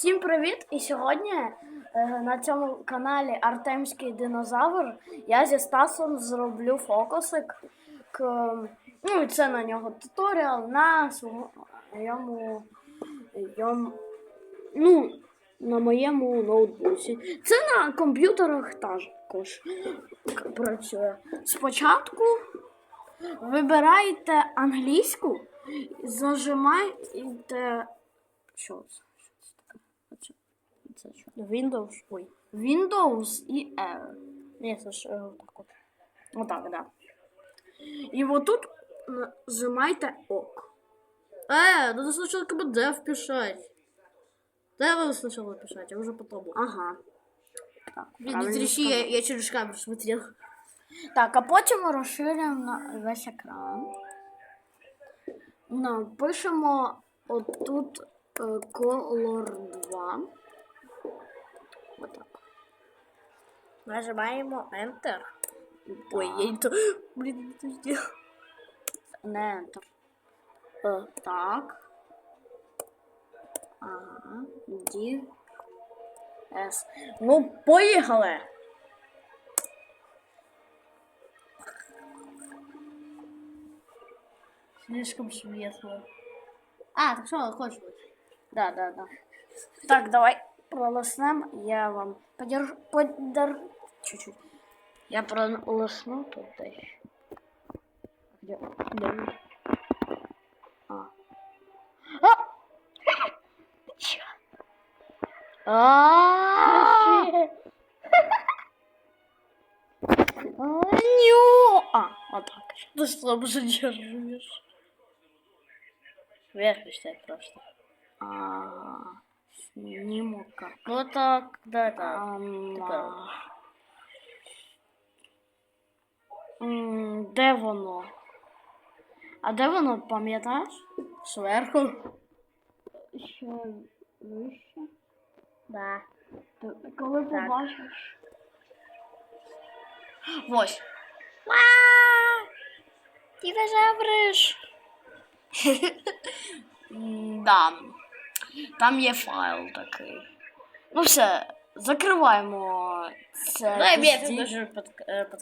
Всім привіт! І сьогодні е, на цьому каналі Артемський динозавр я зі Стасом зроблю фокусик. К, ну, і це на нього туторіал на своєму йому, ну, на моєму ноутбуці. Це на комп'ютерах також працює. Спочатку вибираєте англійську, зажимаєте. Що це? Оце- Це що? Windows. Ой. Windows і R. Ні, це ж е, отак от. Отак, да. І отут нажимайте ок. Э, надо сначала КБД вписать. Да, вы сначала писать, а уже потом. Ага. Так, Блин, не трещи, я, я через камеру смотрел. Так, а потім розширюємо на весь екран. Напишемо отут е, Color 2. Отак. Нажимаємо Enter. Ой, я не то. Блин, не то сделал. Не Enter. Е, так. Ага. D. S. Ну, поїхали! Слишком светло. А, так что хочешь? Да, да, да. Так, давай пролоснем. Я вам подержу, подар... Чуть-чуть. Я пролосну тут. Где? Він? А. А! Чё? А! Ню! А, вот так. Ты уже держишь? Вверх писать просто. А, сниму как. Ну так, да. Ам, Де воно? А де воно, пам'ятаєш? Сверху. Ще вище. Да. Коли Так. побачиш? Ось. Ти вижабриш. М, Да. Там є файл такий. Ну все, закриваємо це. Ну, я даже под, под